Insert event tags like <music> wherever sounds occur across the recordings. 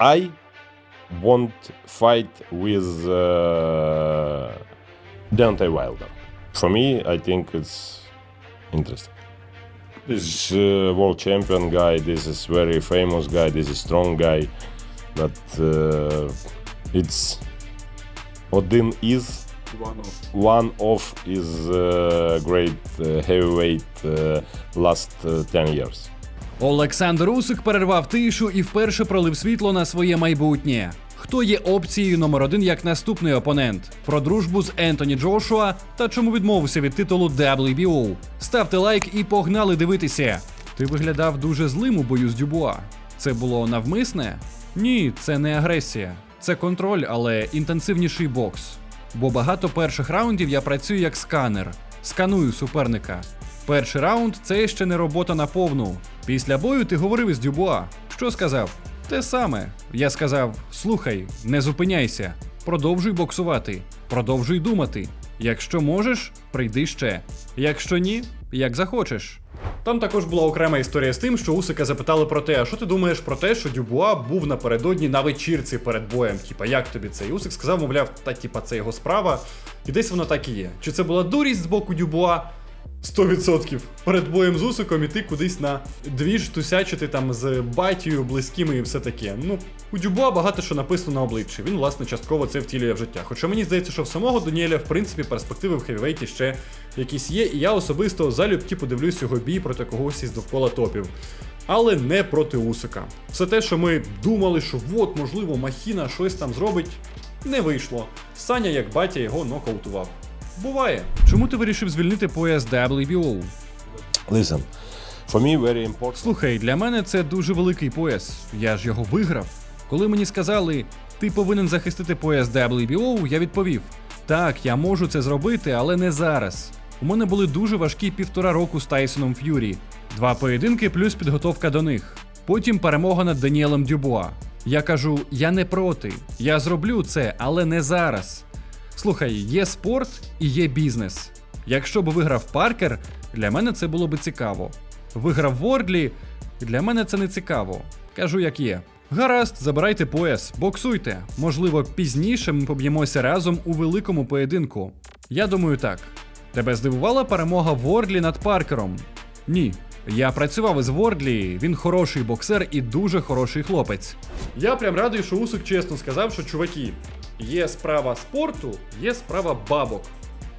I won't fight with uh, Dante Wilder. For me, I think it's interesting. This uh, world champion guy, this is very famous guy, this is strong guy, but uh, it's Odin is one of One is uh, great uh, heavyweight uh, last uh, ten years. Олександр Усик перервав тишу і вперше пролив світло на своє майбутнє. Хто є опцією номер один як наступний опонент? Про дружбу з Ентоні Джошуа та чому відмовився від титулу WBO? Ставте лайк і погнали дивитися. Ти виглядав дуже злим у бою з Дюбуа. Це було навмисне? Ні, це не агресія. Це контроль, але інтенсивніший бокс. Бо багато перших раундів я працюю як сканер, сканую суперника. Перший раунд це ще не робота на повну. Після бою ти говорив із Дюбуа. Що сказав? Те саме. Я сказав: слухай, не зупиняйся, продовжуй боксувати, продовжуй думати. Якщо можеш, прийди ще. Якщо ні, як захочеш. Там також була окрема історія з тим, що Усика запитали про те, а що ти думаєш про те, що Дюбуа був напередодні на вечірці перед боєм. Типа, як тобі це? І Усик сказав, мовляв, та типа це його справа. І десь воно так і є. Чи це була дурість з боку Дюбуа? 100% перед боєм з Усиком іти кудись на двіж тусячити там з батією, близькими і все таке. Ну, у Дюбуа багато що написано на обличчі. Він, власне, частково це втілює в життя. Хоча мені здається, що в самого Даніеля, в принципі, перспективи в хевівейті ще якісь є, і я особисто залюбки подивлюсь його бій проти когось із довкола топів. Але не проти Усика. Все те, що ми думали, що от, можливо, Махіна щось там зробить, не вийшло. Саня, як батя, його нокаутував. Буває. Чому ти вирішив звільнити пояс WBO? Listen, for me very important. Слухай, для мене це дуже великий пояс. Я ж його виграв. Коли мені сказали, ти повинен захистити пояс WBO, я відповів: так, я можу це зробити, але не зараз. У мене були дуже важкі півтора року з Тайсоном Ф'юрі. Два поєдинки плюс підготовка до них. Потім перемога над Даніелем Дюбуа. Я кажу, я не проти. Я зроблю це, але не зараз. Слухай, є спорт і є бізнес. Якщо б виграв Паркер, для мене це було би цікаво. Виграв Вордлі, для мене це не цікаво. Кажу, як є. Гаразд, забирайте пояс, боксуйте. Можливо, пізніше ми поб'ємося разом у великому поєдинку. Я думаю так. Тебе здивувала перемога Вордлі над Паркером? Ні. Я працював із Вордлі, він хороший боксер і дуже хороший хлопець. Я прям радий, що Усик чесно сказав, що чуваки, є справа спорту, є справа бабок.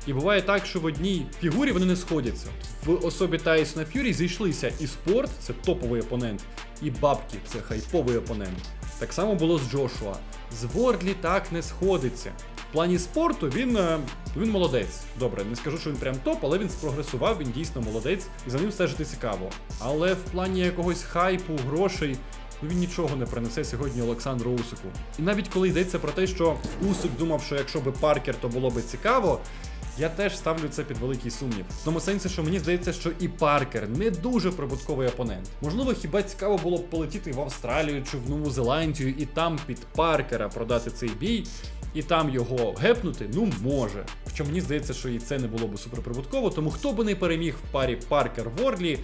І буває так, що в одній фігурі вони не сходяться. В особі Тайсона Ф'юрі зійшлися і спорт це топовий опонент, і бабки це хайповий опонент. Так само було з Джошуа. З Вордлі так не сходиться. В плані спорту він, е, він молодець. Добре, не скажу, що він прям топ, але він спрогресував, він дійсно молодець, і за ним стежити цікаво. Але в плані якогось хайпу, грошей, ну він нічого не принесе сьогодні Олександру Усику. І навіть коли йдеться про те, що Усик думав, що якщо би Паркер, то було би цікаво. Я теж ставлю це під великий сумнів. В тому сенсі, що мені здається, що і Паркер не дуже прибутковий опонент. Можливо, хіба цікаво було б полетіти в Австралію чи в Нову Зеландію і там під Паркера продати цей бій, і там його гепнути, ну може. Хоча мені здається, що і це не було б суперприбутково, тому хто би не переміг в парі Паркер Ворлі,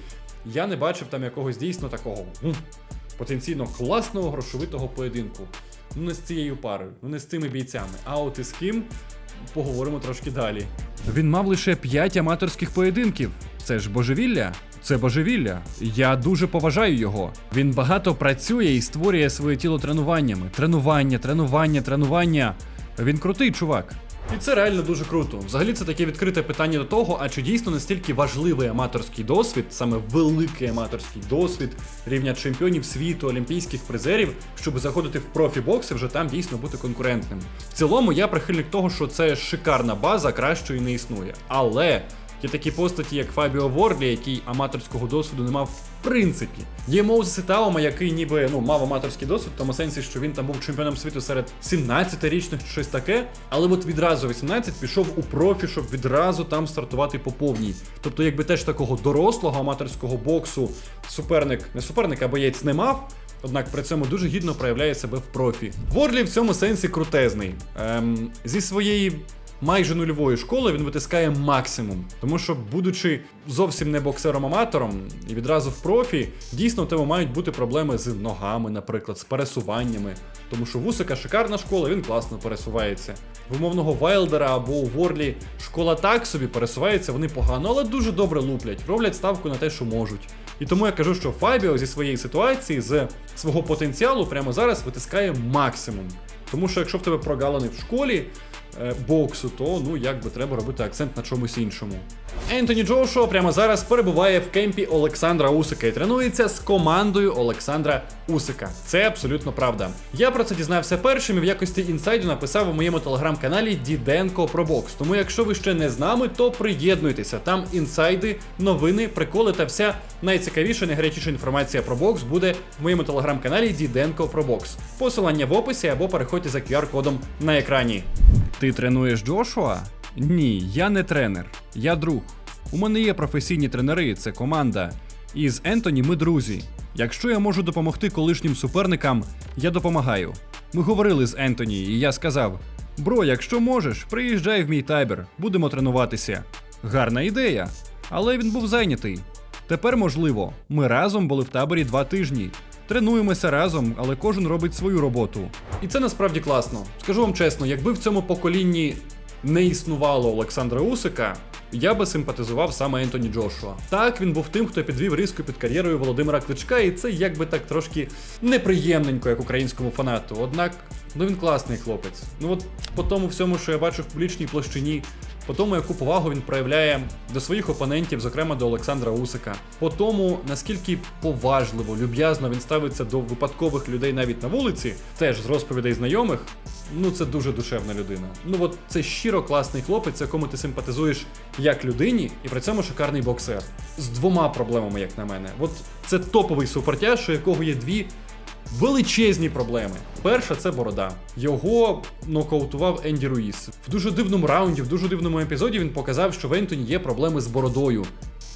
я не бачив там якогось дійсно такого м, потенційно класного грошовитого поєдинку. Ну не з цією парою, ну не з цими бійцями. А от із ким поговоримо трошки далі. Він мав лише 5 аматорських поєдинків. Це ж божевілля. Це божевілля. Я дуже поважаю його. Він багато працює і створює своє тіло тренуваннями. Тренування, тренування, тренування. Він крутий чувак. І це реально дуже круто. Взагалі це таке відкрите питання до того, а чи дійсно настільки важливий аматорський досвід, саме великий аматорський досвід рівня чемпіонів світу, олімпійських призерів, щоб заходити в профі-бокси, вже там дійсно бути конкурентним. В цілому я прихильник того, що це шикарна база, кращої не існує. Але Є такі постаті, як Фабіо Ворлі, який аматорського досвіду не мав в принципі. Є Моузес Ітаума, який ніби ну, мав аматорський досвід, в тому сенсі, що він там був чемпіоном світу серед 17-річних чи щось таке, але от відразу 18 пішов у профі, щоб відразу там стартувати по повній. Тобто, якби теж такого дорослого аматорського боксу суперник, не суперник, а боєць не мав. Однак при цьому дуже гідно проявляє себе в профі. Ворлі в цьому сенсі крутезний. Ем, зі своєї майже нульової школи він витискає максимум. Тому що, будучи зовсім не боксером-аматором і відразу в профі, дійсно у тебе мають бути проблеми з ногами, наприклад, з пересуваннями. Тому що в Усика шикарна школа, він класно пересувається. В умовного Вайлдера або у Ворлі школа так собі пересувається, вони погано, але дуже добре луплять, роблять ставку на те, що можуть. І тому я кажу, що Фабіо зі своєї ситуації, з свого потенціалу, прямо зараз витискає максимум. Тому що якщо в тебе прогалини в школі боксу, то ну якби треба робити акцент на чомусь іншому. Ентоні Джошуа прямо зараз перебуває в кемпі Олександра Усика і тренується з командою Олександра Усика. Це абсолютно правда. Я про це дізнався першим і в якості інсайду написав у моєму телеграм-каналі Діденко про бокс. Тому, якщо ви ще не з нами, то приєднуйтеся. Там інсайди, новини, приколи та вся найцікавіша, найгарячіша інформація про бокс буде в моєму телеграм-каналі Діденко про бокс. Посилання в описі або переходьте за QR-кодом на екрані. Ти тренуєш Джошуа? Ні, я не тренер, я друг. У мене є професійні тренери, це команда. І з Ентоні ми друзі. Якщо я можу допомогти колишнім суперникам, я допомагаю. Ми говорили з Ентоні, і я сказав: Бро, якщо можеш, приїжджай в мій табір, будемо тренуватися. Гарна ідея. Але він був зайнятий. Тепер, можливо, ми разом були в таборі два тижні. Тренуємося разом, але кожен робить свою роботу. І це насправді класно. Скажу вам чесно, якби в цьому поколінні не існувало Олександра Усика, я би симпатизував саме Ентоні Джошуа. Так, він був тим, хто підвів різку під кар'єрою Володимира Кличка, і це якби так трошки неприємненько, як українському фанату. Однак, ну він класний хлопець. Ну от по тому всьому, що я бачу в публічній площині, по тому, яку повагу він проявляє до своїх опонентів, зокрема до Олександра Усика, по тому, наскільки поважливо, люб'язно він ставиться до випадкових людей навіть на вулиці, теж з розповідей знайомих. Ну, це дуже душевна людина. Ну от це щиро класний хлопець, якому ти симпатизуєш як людині, і при цьому шикарний боксер. З двома проблемами, як на мене. От це топовий супертяж, у якого є дві величезні проблеми. Перша це борода. Його нокаутував Енді Руїс. В дуже дивному раунді, в дуже дивному епізоді він показав, що в Ентоні є проблеми з бородою.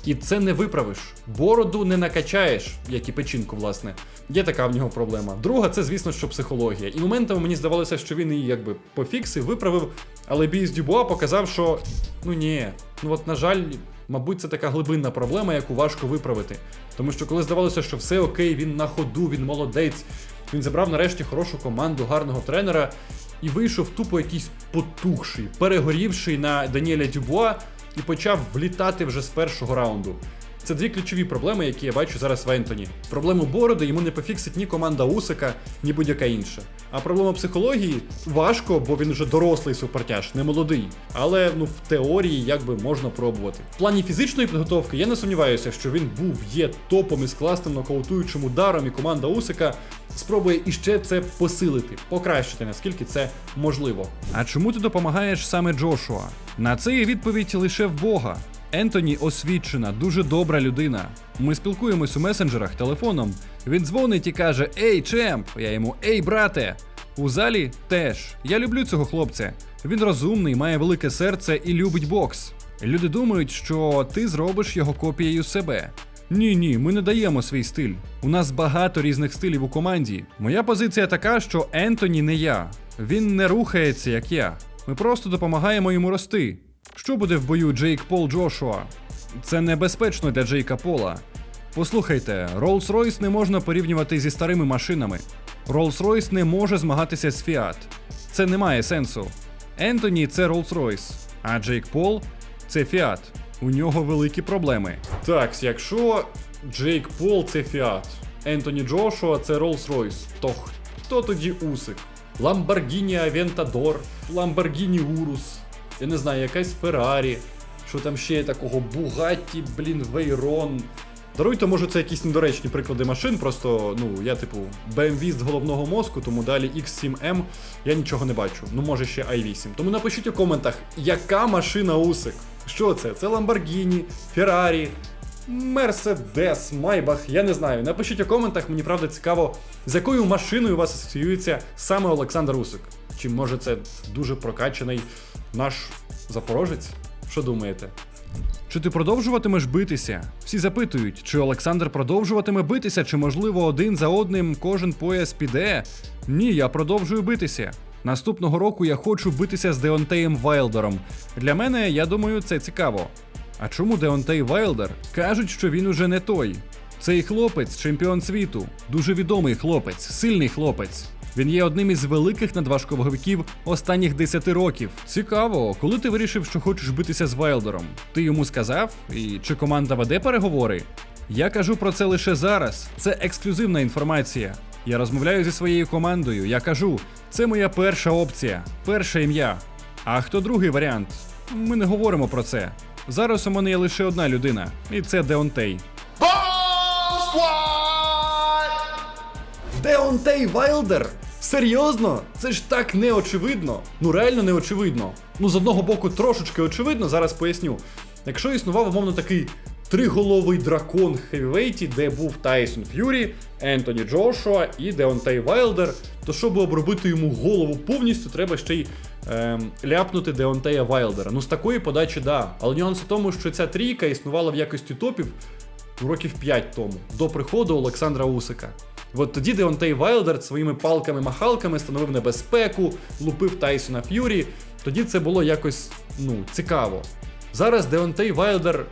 І це не виправиш. Бороду не накачаєш, як і печінку, власне. Є така в нього проблема. Друга, це, звісно, що психологія. І моментами мені здавалося, що він її якби пофіксив, виправив, але бій з Дюбуа показав, що ну ні, ну от, на жаль, мабуть, це така глибинна проблема, яку важко виправити. Тому що коли здавалося, що все окей, він на ходу, він молодець, він забрав нарешті хорошу команду, гарного тренера і вийшов тупо якийсь потухший, перегорівший на Даніеля Дюбуа і почав влітати вже з першого раунду. Це дві ключові проблеми, які я бачу зараз в Ентоні. Проблему бороди йому не пофіксить ні команда Усика, ні будь-яка інша. А проблема психології важко, бо він вже дорослий супертяж, не молодий. Але ну в теорії якби можна пробувати. В плані фізичної підготовки я не сумніваюся, що він був, є топом із класним нокаутуючим ударом, і команда Усика спробує іще це посилити, покращити, наскільки це можливо. А чому ти допомагаєш саме Джошуа? На це є відповідь лише в Бога. Ентоні освічена, дуже добра людина. Ми спілкуємось у месенджерах телефоном. Він дзвонить і каже: Ей, чемп! Я йому Ей, брате! У залі теж. Я люблю цього хлопця. Він розумний, має велике серце і любить бокс. Люди думають, що ти зробиш його копією себе. Ні, ні, ми не даємо свій стиль. У нас багато різних стилів у команді. Моя позиція така, що Ентоні не я. Він не рухається, як я. Ми просто допомагаємо йому рости. Що буде в бою Джейк Пол Джошуа? Це небезпечно для Джейка Пола. Послухайте, Rolls-Royce не можна порівнювати зі старими машинами. Rolls-Royce не може змагатися з Fiat. Це не має сенсу. Ентоні це Rolls-Royce, а Джейк Пол це Fiat. У нього великі проблеми. Так, якщо Джейк Пол це Fiat, Ентоні Джошуа це Rolls-Royce, то хто тоді Усик? Lamborghini Aventador, Lamborghini Urus, я не знаю, якась Феррарі, що там ще є такого Бугатті, блін, Вейрон. Даруйте, може, це якісь недоречні приклади машин, просто ну я типу BMW з головного мозку, тому далі X7M я нічого не бачу. Ну може ще i8. Тому напишіть у коментах, яка машина Усик? Що це? Це Lamborghini, Ferrari, Мерседес, Майбах, я не знаю. Напишіть у коментах, мені правда цікаво, з якою машиною у вас асоціюється саме Олександр Усик. Чи може це дуже прокачаний наш запорожець? Що думаєте? Чи ти продовжуватимеш битися? Всі запитують, чи Олександр продовжуватиме битися, чи можливо один за одним кожен пояс піде? Ні, я продовжую битися. Наступного року я хочу битися з Деонтеєм Вайлдером. Для мене, я думаю, це цікаво. А чому Деонтей Вайлдер? Кажуть, що він уже не той. Цей хлопець чемпіон світу, дуже відомий хлопець, сильний хлопець. Він є одним із великих надважковиків останніх 10 років. Цікаво, коли ти вирішив, що хочеш битися з Вайлдером? Ти йому сказав? І чи команда веде переговори? Я кажу про це лише зараз. Це ексклюзивна інформація. Я розмовляю зі своєю командою. Я кажу, це моя перша опція, перше ім'я. А хто другий варіант? Ми не говоримо про це. Зараз у мене є лише одна людина, і це Деонтей. Деонтей Вайлдер? Серйозно? Це ж так неочевидно. Ну реально неочевидно. Ну, з одного боку, трошечки очевидно, зараз поясню. Якщо існував, умовно, такий триголовий дракон хевівейті, де був Тайсон Ф'юрі, Ентоні Джошуа і Деонтей Вайлдер, то щоб обробити йому голову повністю, треба ще й ем, ляпнути Деонтея Вайлдера. Ну, з такої подачі, да. Але нюанс у тому, що ця трійка існувала в якості топів років 5 тому, до приходу Олександра Усика. От тоді Деонтей Вайлдер своїми палками-махалками становив небезпеку, лупив Тайсона Ф'юрі. Тоді це було якось ну, цікаво. Зараз Деонтей Вайлдер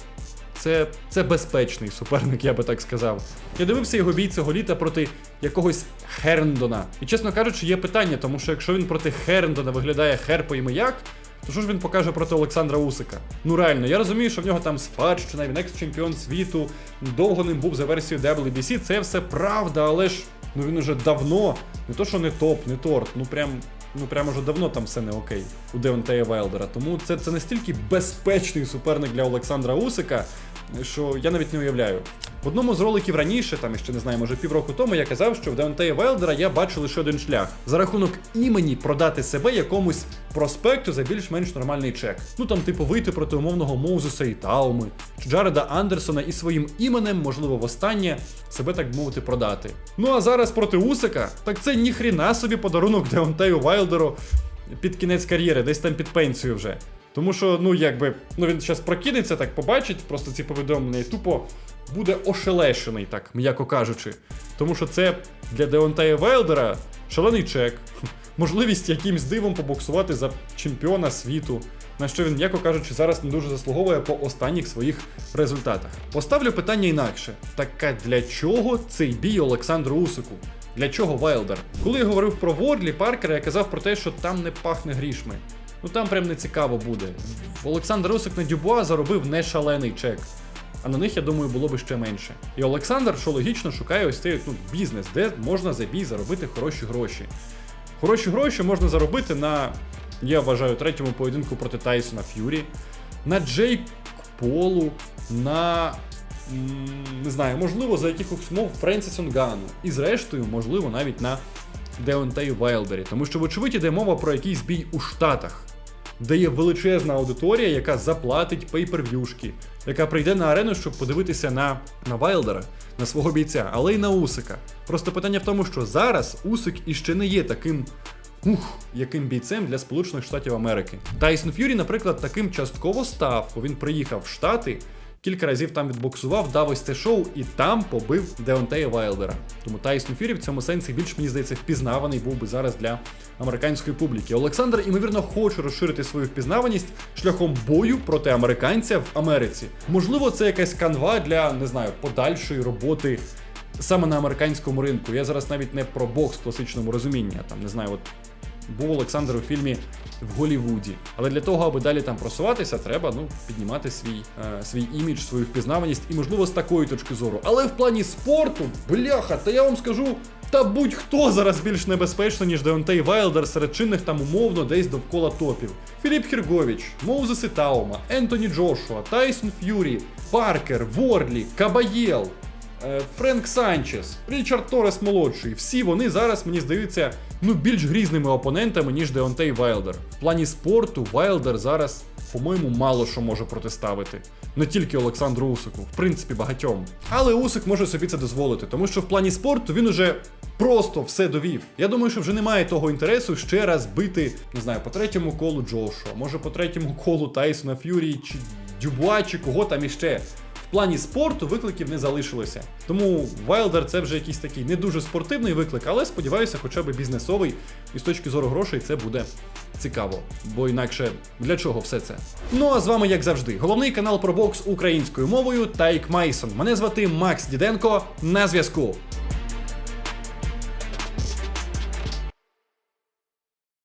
це, це безпечний суперник, я би так сказав. Я дивився його бій цього літа проти якогось Херндона. І чесно кажучи, є питання, тому що якщо він проти Херндона виглядає херпоїми як, то що ж він покаже проти Олександра Усика? Ну реально, я розумію, що в нього там спадщина, він екс-чемпіон світу, довго ним був за версією WBC, це все правда, але ж ну він уже давно, не то що не топ, не торт, ну прям. Ну прямо вже давно там все не окей у Девонтея Вайлдера. Тому це, це настільки безпечний суперник для Олександра Усика, що я навіть не уявляю. В одному з роликів раніше, там ще не знаю, може півроку тому, я казав, що в Деонтея Вайлдера я бачу лише один шлях за рахунок імені продати себе якомусь проспекту за більш-менш нормальний чек. Ну там, типу, вийти проти умовного Моузеса і Тауми, чи Джареда Андерсона і своїм іменем, можливо, востаннє себе так мовити продати. Ну а зараз проти Усика, так це ніхріна собі подарунок Деонтею Вайлдеру під кінець кар'єри, десь там під пенсію вже. Тому що, ну якби, ну він зараз прокинеться, так побачить, просто ці повідомлення і тупо буде ошелешений, так, м'яко кажучи. Тому що це для Деонтея Вайлдера шалений чек, <laughs> можливість якимсь дивом побоксувати за чемпіона світу, на що він, м'яко кажучи, зараз не дуже заслуговує по останніх своїх результатах. Поставлю питання інакше: так а для чого цей бій Олександру Усику? Для чого Вайлдер? Коли я говорив про Ворлі Паркера, я казав про те, що там не пахне грішми. Ну там прям не цікаво буде. Олександр Усик на Дюбуа заробив не шалений чек. А на них, я думаю, було би ще менше. І Олександр, що логічно, шукає ось цей ну, бізнес, де можна за бій заробити хороші гроші. Хороші гроші можна заробити на, я вважаю, третьому поєдинку проти Тайсона Ф'юрі, на Джейк Полу, на. Не знаю, можливо, за якихось мов Френсіс Нгану. І зрештою, можливо, навіть на Деонтею Вайлдері. Тому що, вочевидь, йде мова про якийсь бій у Штатах де є величезна аудиторія, яка заплатить пейперв'юшки, яка прийде на арену, щоб подивитися на, на Вайлдера, на свого бійця, але й на Усика. Просто питання в тому, що зараз Усик іще не є таким. Ух, яким бійцем для Сполучених Штатів Америки. Тайсон Ф'юрі, наприклад, таким частково став, бо він приїхав в Штати, кілька разів там відбоксував, дав ось це шоу і там побив Деонтея Вайлдера. Тому Тайсон Ф'юрі в цьому сенсі більш мені здається впізнаваний був би зараз для американської публіки. Олександр, ймовірно, хоче розширити свою впізнаваність шляхом бою проти американця в Америці. Можливо, це якась канва для не знаю подальшої роботи. Саме на американському ринку. Я зараз навіть не про бокс в класичному розумінні, а там не знаю, от був Олександр у фільмі в Голівуді. Але для того, аби далі там просуватися, треба ну, піднімати свій, е, свій імідж, свою впізнаваність і, можливо, з такої точки зору. Але в плані спорту, бляха, та я вам скажу. Та будь-хто зараз більш небезпечно, ніж Деонтей Вайлдер серед чинних там умовно десь довкола топів. Філіп Хіргович, Моузес Ітаума, Ентоні Джошуа, Тайсон Ф'юрі, Паркер, Ворлі, Кабаєл, Френк Санчес, Річард Торрес молодший. Всі вони зараз, мені здається, ну більш грізними опонентами, ніж Деонтей Вайлдер. В плані спорту Вайлдер зараз, по-моєму, мало що може протиставити. Не тільки Олександру Усику, в принципі, багатьом. Але Усик може собі це дозволити, тому що в плані спорту він уже просто все довів. Я думаю, що вже немає того інтересу ще раз бити, не знаю, по третьому колу Джошуа, може по третьому колу Тайсона Ф'юрі чи Дюбуа, чи кого там іще. В плані спорту викликів не залишилося. Тому Wilder це вже якийсь такий не дуже спортивний виклик, але сподіваюся, хоча б бізнесовий. І з точки зору грошей це буде цікаво. Бо інакше для чого все це? Ну а з вами, як завжди, головний канал про бокс українською мовою Тайк Майсон. Мене звати Макс Діденко. На зв'язку.